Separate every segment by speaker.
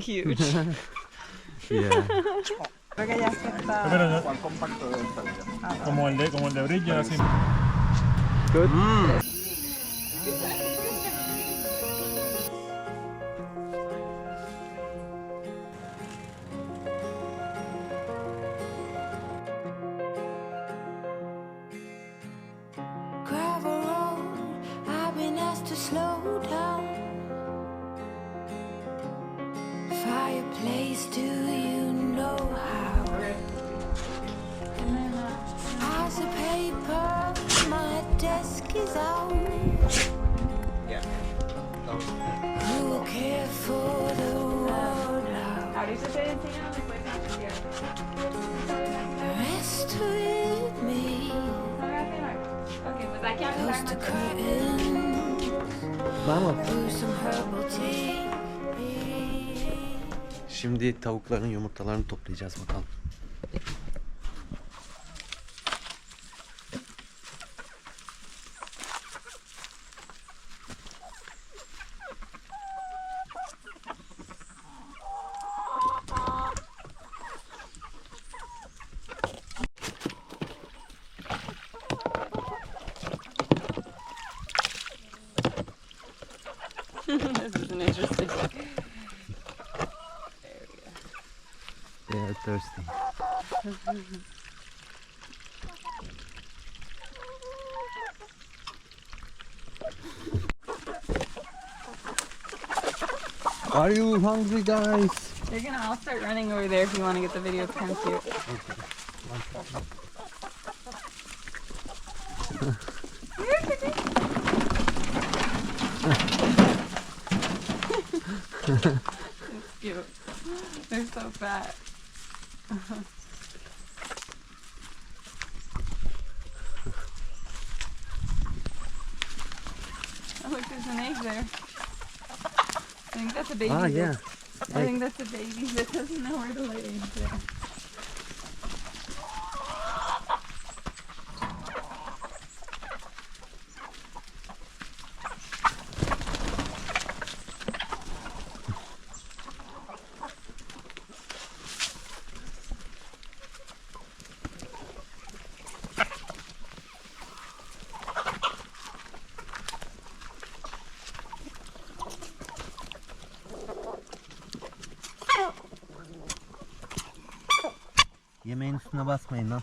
Speaker 1: huge.
Speaker 2: Yeah.
Speaker 1: Porque ya se está.
Speaker 3: Pero como el de, como el de brillo, así.
Speaker 2: Good.
Speaker 4: gravel
Speaker 1: Ahorita te enseño después cambiar.
Speaker 4: Rest with me,
Speaker 1: Ok, pues
Speaker 4: curtains,
Speaker 2: Vamos. Şimdi tavukların yumurtalarını toplayacağız bakalım.
Speaker 1: Interesting.
Speaker 2: They are thirsty. Are you hungry guys?
Speaker 1: They're gonna all start running over there if you want to get the video. It's kind of cute. It's cute. They're so fat. oh, look, there's an egg there. I think that's a baby.
Speaker 2: Ah
Speaker 1: that-
Speaker 2: yeah.
Speaker 1: I think that's a baby that doesn't know where to lay eggs
Speaker 2: Yemeğin üstüne basmayın lan.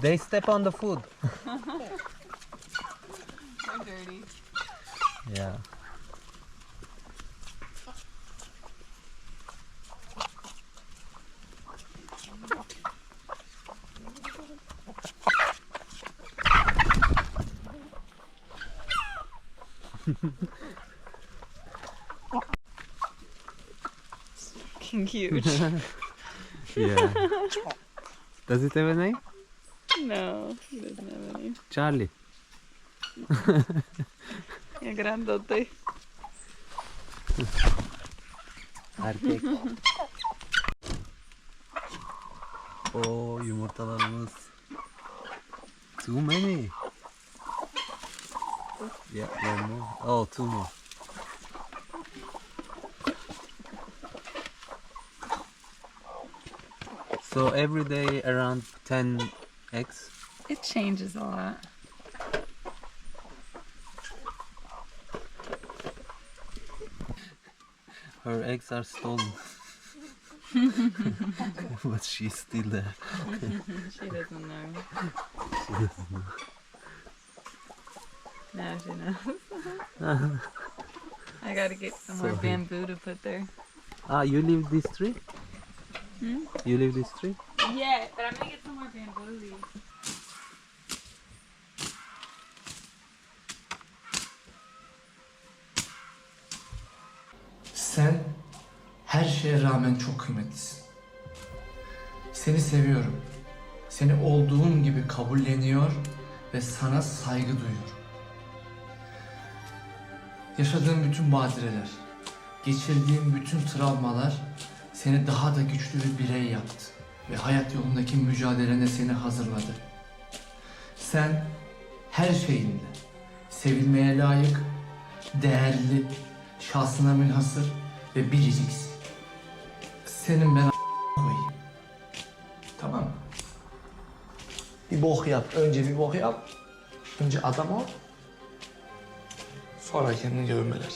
Speaker 2: They step on the food.
Speaker 1: They're dirty.
Speaker 2: Yeah.
Speaker 1: Fucking huge.
Speaker 2: Yeah. Does it have a name?
Speaker 1: no, he doesn't have a name.
Speaker 2: Charlie.
Speaker 1: Yeah, grandote.
Speaker 2: Erkek. O oh, yumurtalarımız. Too many. Yeah, one more. Oh, two more. So every day around 10 eggs.
Speaker 1: It changes a lot.
Speaker 2: Her eggs are stolen. but she's still there.
Speaker 1: she doesn't know. Now she knows. I gotta get some more bamboo to put there.
Speaker 2: Ah, you live this tree?
Speaker 1: Hmm?
Speaker 2: You live this tree?
Speaker 1: Yeah, but I'm gonna get some more bamboo leaves.
Speaker 5: Sen her şeye rağmen çok kıymetlisin. Seni seviyorum. Seni olduğun gibi kabulleniyor ve sana saygı duyuyorum. Yaşadığın bütün badireler, geçirdiğin bütün travmalar seni daha da güçlü bir birey yaptı ve hayat yolundaki mücadelene seni hazırladı. Sen her şeyinle sevilmeye layık, değerli, şahsına münhasır ve biriciksin. Senin ben koyayım. Tamam mı? Bir bok yap. Önce bir bok yap. Önce adam ol. Sonra kendini görmeler.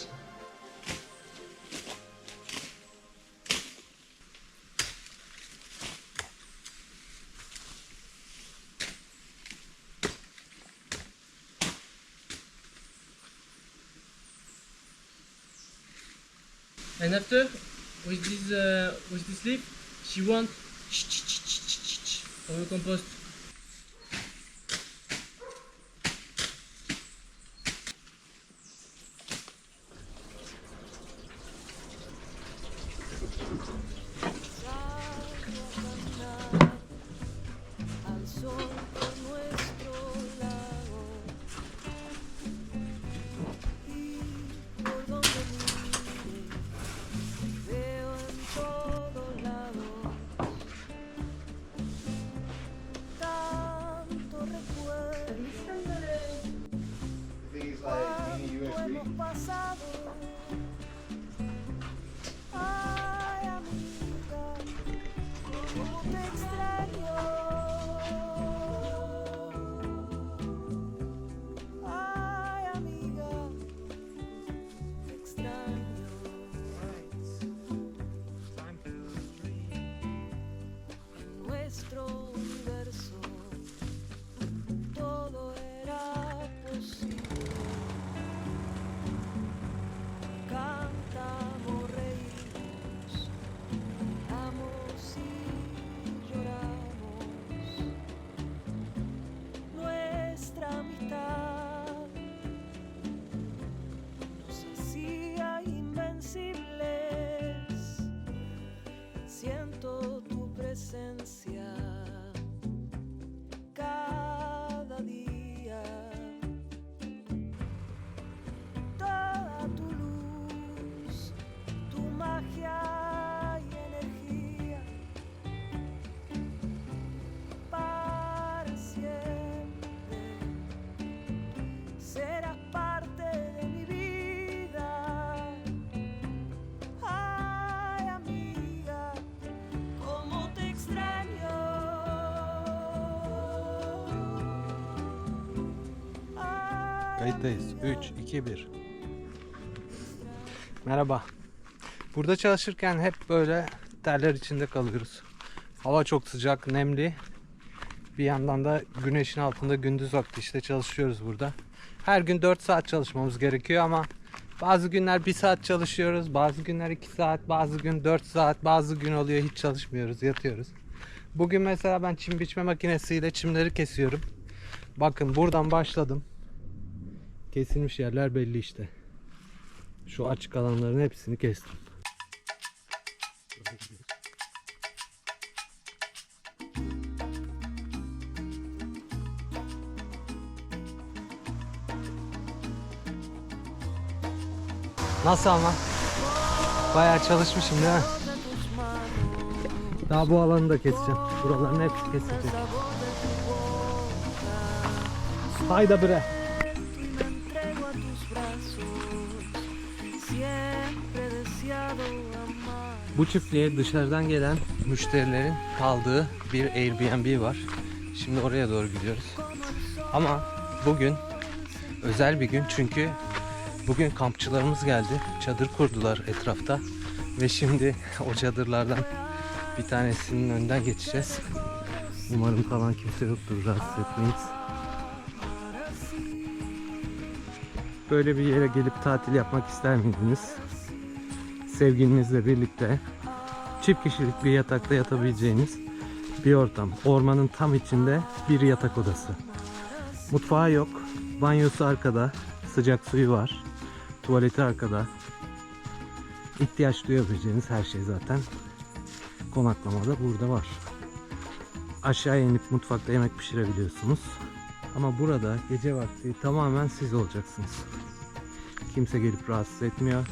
Speaker 6: And after, with this uh, with this leaf, she want on the compost.
Speaker 2: Kayıttayız. 3, 2, 1. Merhaba. Burada çalışırken hep böyle terler içinde kalıyoruz. Hava çok sıcak, nemli. Bir yandan da güneşin altında gündüz vakti işte çalışıyoruz burada. Her gün 4 saat çalışmamız gerekiyor ama bazı günler 1 saat çalışıyoruz, bazı günler 2 saat, bazı gün 4 saat, bazı gün oluyor hiç çalışmıyoruz, yatıyoruz. Bugün mesela ben çim biçme makinesiyle çimleri kesiyorum. Bakın buradan başladım. Kesilmiş yerler belli işte. Şu açık alanların hepsini kestim. Nasıl ama? Bayağı çalışmışım değil mi? Daha bu alanı da keseceğim. Buraların hepsi kesilecek. Hayda bre. Bu çiftliğe dışarıdan gelen müşterilerin kaldığı bir Airbnb var. Şimdi oraya doğru gidiyoruz. Ama bugün özel bir gün çünkü bugün kampçılarımız geldi. Çadır kurdular etrafta ve şimdi o çadırlardan bir tanesinin önden geçeceğiz. Umarım kalan kimse yoktur, rahatsız etmeyiz. Böyle bir yere gelip tatil yapmak ister miydiniz? Sevgilinizle birlikte çift kişilik bir yatakta yatabileceğiniz bir ortam. Ormanın tam içinde bir yatak odası. Mutfağı yok. Banyosu arkada. Sıcak suyu var. Tuvaleti arkada. İhtiyaç duyabileceğiniz her şey zaten konaklamada burada var. Aşağıya inip mutfakta yemek pişirebiliyorsunuz. Ama burada gece vakti tamamen siz olacaksınız. Kimse gelip rahatsız etmiyor.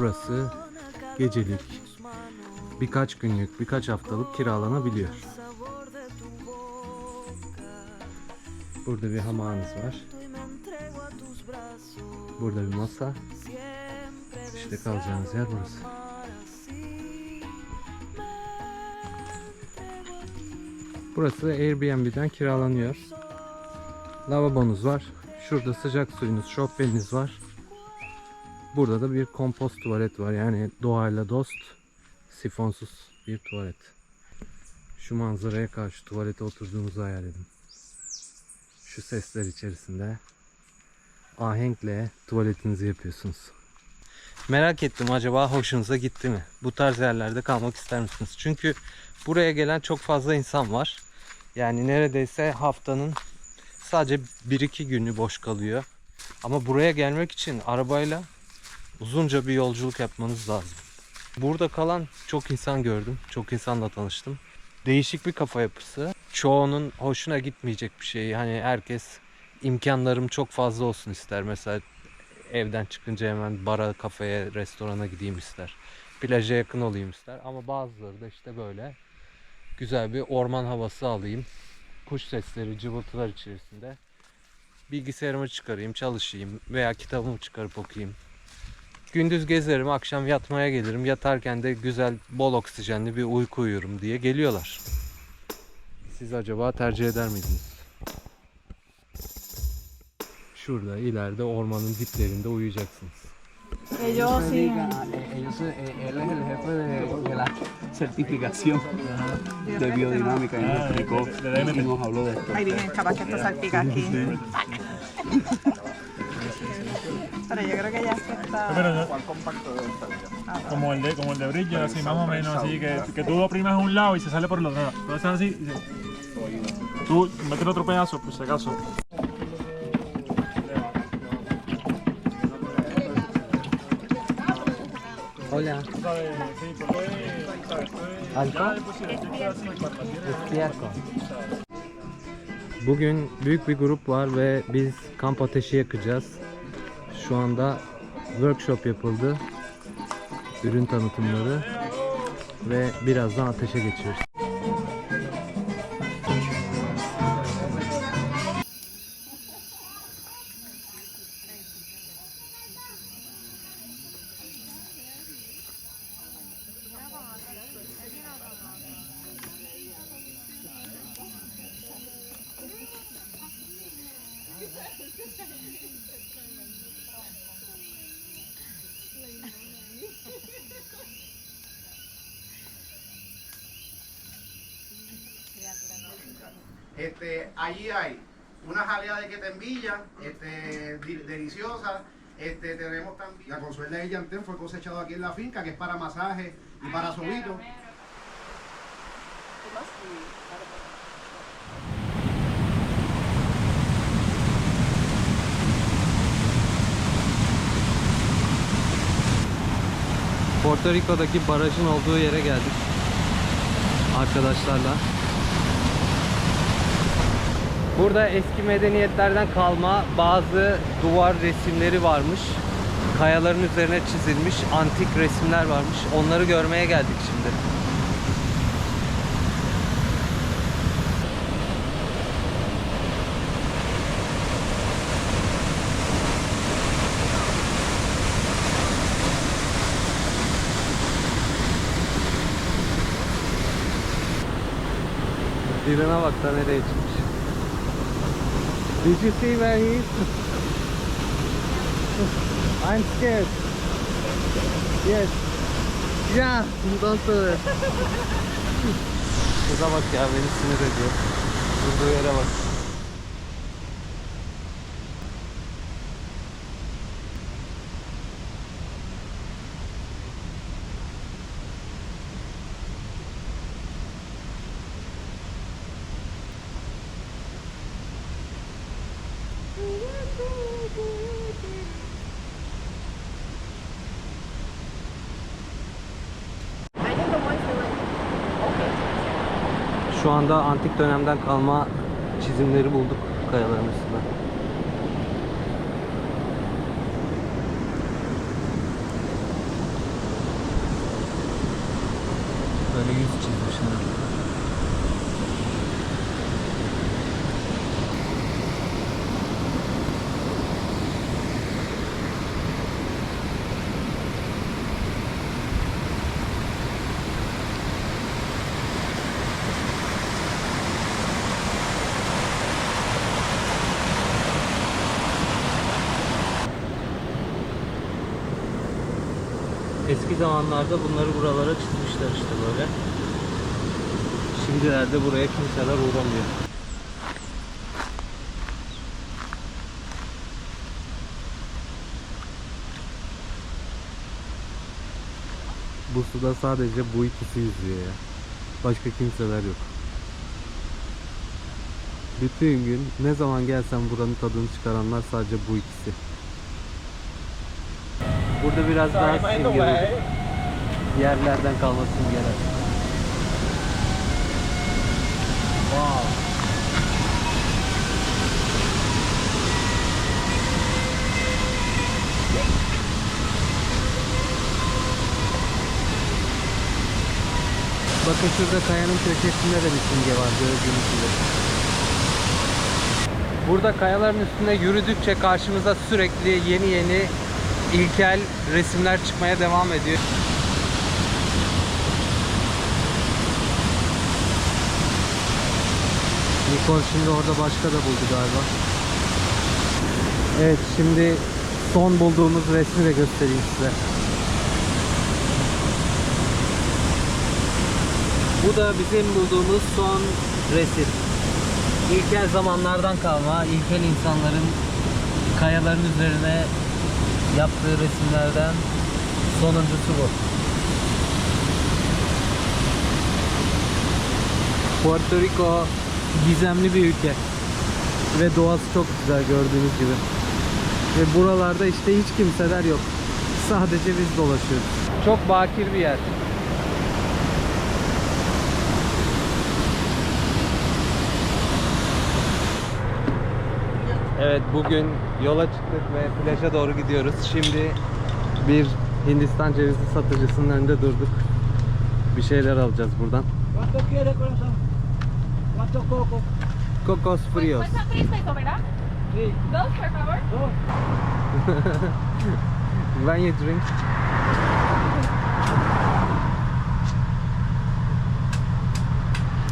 Speaker 2: Burası gecelik, birkaç günlük, birkaç haftalık kiralanabiliyor. Burada bir hamamımız var. Burada bir masa. İşte kalacağınız yer burası. Burası Airbnb'den kiralanıyor. Lavabonuz var. Şurada sıcak suyunuz, şofbeniniz var. Burada da bir kompost tuvalet var. Yani doğayla dost, sifonsuz bir tuvalet. Şu manzaraya karşı tuvalete oturduğunuzu hayal edin. Şu sesler içerisinde ahenkle tuvaletinizi yapıyorsunuz. Merak ettim acaba hoşunuza gitti mi? Bu tarz yerlerde kalmak ister misiniz? Çünkü buraya gelen çok fazla insan var. Yani neredeyse haftanın sadece 1-2 günü boş kalıyor. Ama buraya gelmek için arabayla uzunca bir yolculuk yapmanız lazım. Burada kalan çok insan gördüm. Çok insanla tanıştım. Değişik bir kafa yapısı. Çoğunun hoşuna gitmeyecek bir şey. Yani herkes imkanlarım çok fazla olsun ister. Mesela evden çıkınca hemen bara, kafeye, restorana gideyim ister. Plaja yakın olayım ister. Ama bazıları da işte böyle güzel bir orman havası alayım. Kuş sesleri, cıvıltılar içerisinde. Bilgisayarımı çıkarayım, çalışayım veya kitabımı çıkarıp okuyayım. Gündüz gezerim, akşam yatmaya gelirim. Yatarken de güzel, bol oksijenli bir uyku uyurum diye geliyorlar. Siz acaba tercih eder miydiniz? Şurada ileride ormanın diplerinde uyuyacaksınız.
Speaker 1: Ellos sí.
Speaker 7: Ellos, eh, él es el jefe de, de la certificación de biodinámica y nos explicó y nos habló de esto.
Speaker 8: Ay, dije, capaz que esto salpica aquí. Pero yo creo que ya se está.
Speaker 3: Pero yo- como el de como el de Bridger, así más o menos, así que, que tú lo oprimas un lado y se sale por el otro lado. Entonces así, y se- tú metes otro pedazo, por si acaso.
Speaker 2: Hola.
Speaker 3: Así, para-
Speaker 2: Bugün büyük bir grup var ve biz kamp ateşi yakacağız. Şu anda workshop yapıldı. Ürün tanıtımları ve birazdan ateşe geçiyoruz.
Speaker 9: Este, allí hay una jalea de quetembilla, este, deliciosa. Este, tenemos también la consuela de llantén fue cosechado aquí en la finca, que es para masaje y para sobito.
Speaker 2: Porto Rico'daki barajın olduğu yere geldik. Arkadaşlarla. Burada eski medeniyetlerden kalma bazı duvar resimleri varmış. Kayaların üzerine çizilmiş antik resimler varmış. Onları görmeye geldik şimdi. Birine bak da nereye çıkmış. Did you see where he is? I'm scared. Yes. Yeah, don't do it. Kıza bak ya beni sinir ediyor. Durduğu yere bak. Şu anda antik dönemden kalma çizimleri bulduk kayaların üstünde. Eski zamanlarda bunları buralara çizmişler işte böyle. Şimdilerde buraya kimseler uğramıyor. Bu suda sadece bu ikisi yüzüyor ya. Başka kimseler yok. Bütün gün ne zaman gelsem buranın tadını çıkaranlar sadece bu ikisi. Burada biraz daha simgeler. Yerlerden kalma simgeler. Wow. Bakın şurada kayanın köşesinde de bir simge var gördüğünüz gibi. Burada kayaların üstünde yürüdükçe karşımıza sürekli yeni yeni ilkel resimler çıkmaya devam ediyor. Nikol şimdi orada başka da buldu galiba. Evet şimdi son bulduğumuz resmi de göstereyim size. Bu da bizim bulduğumuz son resim. İlkel zamanlardan kalma, ilkel insanların kayaların üzerine yaptığı resimlerden sonuncusu bu. Puerto Rico gizemli bir ülke ve doğası çok güzel gördüğünüz gibi. Ve buralarda işte hiç kimseler yok. Sadece biz dolaşıyoruz. Çok bakir bir yer. Evet bugün yola çıktık ve plaja doğru gidiyoruz. Şimdi bir Hindistan cevizi satıcısının önünde durduk. Bir şeyler alacağız buradan. Cocos.
Speaker 6: Sí.
Speaker 1: Dos, por favor.
Speaker 2: When you drink.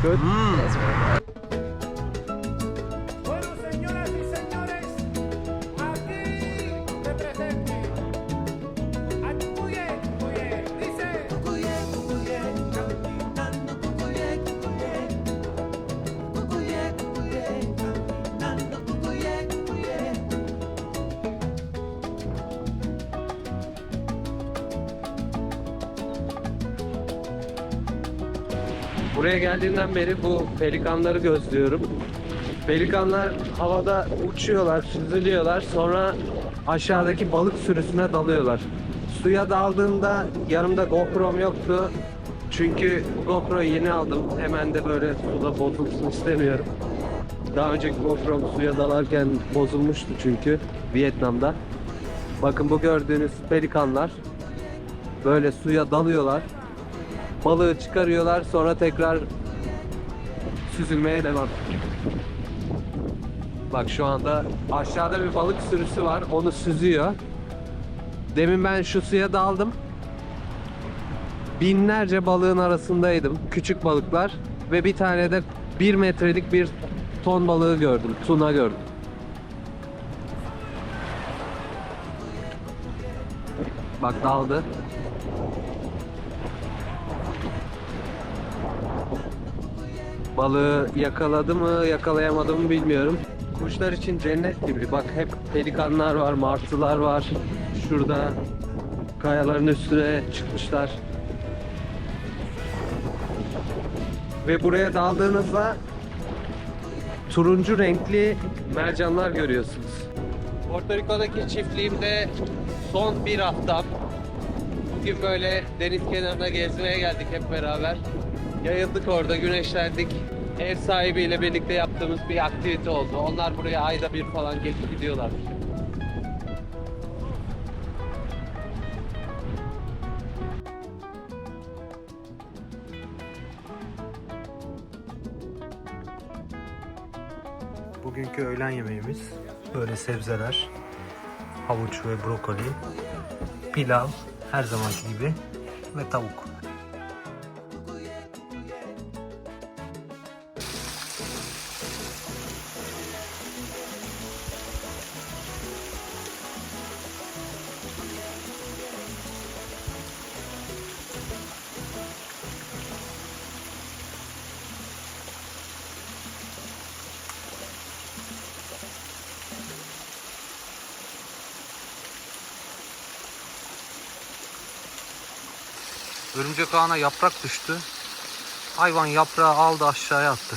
Speaker 2: Good.
Speaker 3: Bueno,
Speaker 2: Buraya geldiğimden beri bu pelikanları gözlüyorum. Pelikanlar havada uçuyorlar, süzülüyorlar. Sonra aşağıdaki balık sürüsüne dalıyorlar. Suya daldığımda yanımda GoPro'm yoktu. Çünkü GoPro'yu yeni aldım. Hemen de böyle suda bozulsun istemiyorum. Daha önceki GoPro'm suya dalarken bozulmuştu çünkü Vietnam'da. Bakın bu gördüğünüz pelikanlar böyle suya dalıyorlar. Balığı çıkarıyorlar sonra tekrar süzülmeye devam. Bak şu anda aşağıda bir balık sürüsü var. Onu süzüyor. Demin ben şu suya daldım. Binlerce balığın arasındaydım. Küçük balıklar. Ve bir tane de bir metrelik bir ton balığı gördüm. Tuna gördüm. Bak daldı. Balığı yakaladı mı yakalayamadı mı bilmiyorum. Kuşlar için cennet gibi. Bak hep pelikanlar var, martılar var. Şurada kayaların üstüne çıkmışlar. Ve buraya daldığınızda turuncu renkli mercanlar görüyorsunuz. Porto Rico'daki çiftliğimde son bir haftam. Bugün böyle deniz kenarına gezmeye geldik hep beraber. Yayıldık orada, güneşlendik. Ev sahibiyle birlikte yaptığımız bir aktivite oldu. Onlar buraya ayda bir falan gelip gidiyorlar. Bugünkü öğlen yemeğimiz böyle sebzeler, havuç ve brokoli, pilav her zamanki gibi ve tavuk. Örümcek ağına yaprak düştü. Hayvan yaprağı aldı aşağıya attı.